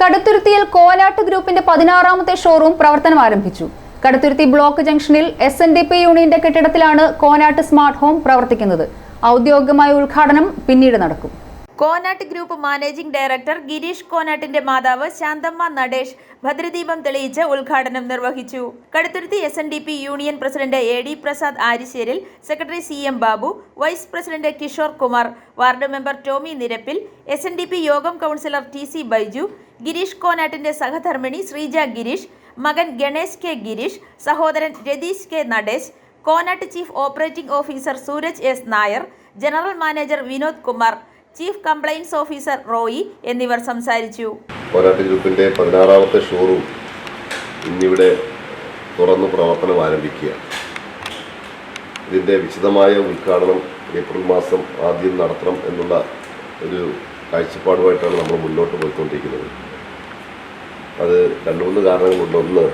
കടുത്തുരുത്തിയിൽ കോലാട്ട് ഗ്രൂപ്പിന്റെ പതിനാറാമത്തെ ഷോറൂം പ്രവർത്തനം ആരംഭിച്ചു. കടുത്തുരുത്തി ബ്ലോക്ക് ജംഗ്ഷനിൽ എസ് എൻ ഡി പി യൂണിയന്റെ കെട്ടിടത്തിലാണ് കോനാട്ട് സ്മാർട്ട് ഹോം പ്രവർത്തിക്കുന്നത്. ഔദ്യോഗികമായ ഉദ്ഘാടനം പിന്നീട് നടക്കും. Konatt group managing director Girish കോനാട്ടിന്റെ മാതാവ് ശാന്തമ്മ നടേഷ് ഭദ്രദീപം തെളിയിച്ച് ഉദ്ഘാടനം നിർവഹിച്ചു. Kaduthuruthy S N D P union president A D Prasad Arisseril secretary C M Babu vice president Kishore Kumar ward member Tomy Nirappil S യോഗം councillor T C Baiju Girish കോനാട്ടിന്റെ സഹധർമ്മിണി ശ്രീജ ഗിരീഷ് മകൻ Ganesh K Girish സഹോദരൻ Ratheesh K Natesh Konatt chief operating officer Sooraj S Nair general manager Vinod Kumar chief compliance officer Roy എന്നിവർ സംസാരിച്ചു. കോനാട്ട് ഗ്രൂപ്പിന്റെ പതിനാറാമത്തെ showroom ഇന്നിവിടെ തുറന്ന് പ്രവർത്തനം ആരംഭിക്കുക. ഇതിന്റെ വിശദമായ ഉദ്ഘാടനം ഏപ്രിൽ മാസം ആദ്യം നടത്തണം എന്നുള്ള ഒരു കാഴ്ചപ്പാടുമായിട്ടാണ് നമ്മൾ മുന്നോട്ട് പോയിക്കൊണ്ടിരിക്കുന്നത്. അത് രണ്ട് മൂന്ന് കാരണങ്ങളുണ്ട്. ഒന്ന്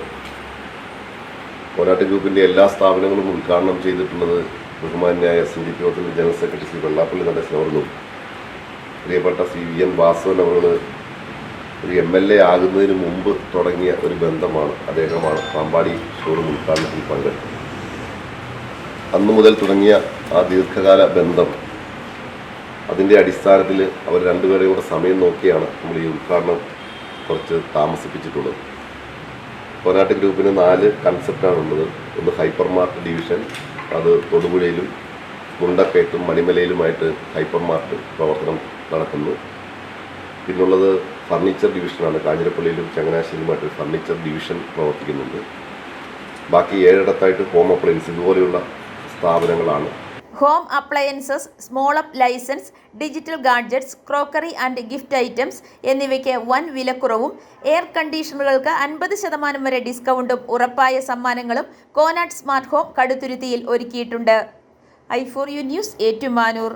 കോരാട്ട് ഗ്രൂപ്പിന്റെ എല്ലാ സ്ഥാപനങ്ങളും ഉദ്ഘാടനം ചെയ്തിട്ടുള്ളത് ബഹുമാന്യായ എൻ ഡി പി യോഗത്തിന്റെ ജനറൽ സെക്രട്ടറി ശ്രീ വെള്ളാപ്പള്ളി നടേശൻ അവർന്നും പ്രിയപ്പെട്ട സി വി എൻ വാസവൻ അവർ ഒരു എം എൽ എ ആകുന്നതിന് മുമ്പ് തുടങ്ങിയ ഒരു ബന്ധമാണ്. അദ്ദേഹമാണ് പാമ്പാടി ഷോറൂം ഉദ്ഘാടനത്തിൽ പങ്കെടുത്തത്. അന്നു മുതൽ തുടങ്ങിയ ആ ദീർഘകാല ബന്ധം അതിന്റെ അടിസ്ഥാനത്തിൽ അവർ രണ്ടുപേരെയും കൂടെ സമയം നോക്കിയാണ് നമ്മൾ ഈ ഉദ്ഘാടനം കുറച്ച് താമസിപ്പിച്ചിട്ടുള്ളത്. കോനാട്ട് ഗ്രൂപ്പിന് നാല് കൺസെപ്റ്റാണുള്ളത് ഒന്ന് ഹൈപ്പർ മാർട്ട് ഡിവിഷൻ അത് തൊടുപുഴയിലും മുണ്ടക്കയത്തും മണിമലയിലുമായിട്ട് ഹൈപ്പർ മാർട്ട് പ്രവർത്തനം നടക്കുന്നു. പിന്നുള്ളത് ഫർണിച്ചർ ഡിവിഷനാണ്. കാഞ്ഞിരപ്പള്ളിയിലും ചങ്ങനാശ്ശേരിയുമായിട്ട് ഫർണിച്ചർ ഡിവിഷൻ പ്രവർത്തിക്കുന്നുണ്ട്. ബാക്കി ഏഴിടത്തായിട്ട് ഹോം അപ്ലയൻസ് ഇതുപോലെയുള്ള സ്ഥാപനങ്ങളാണ്. Home appliances small appliances digital gadgets crockery and gift items എന്നിവയ്ക്ക് വൻ വിലക്കുറവും എയർ കണ്ടീഷണറുകൾക്ക് അൻപത് ശതമാനം വരെ ഡിസ്കൗണ്ടും ഉറപ്പായ സമ്മാനങ്ങളും കോനാട്ട് സ്മാർട്ട് ഹോം കടുത്തുരുത്തിയിൽ ഒരുക്കിയിട്ടുണ്ട്. I for U news Ettumanoor.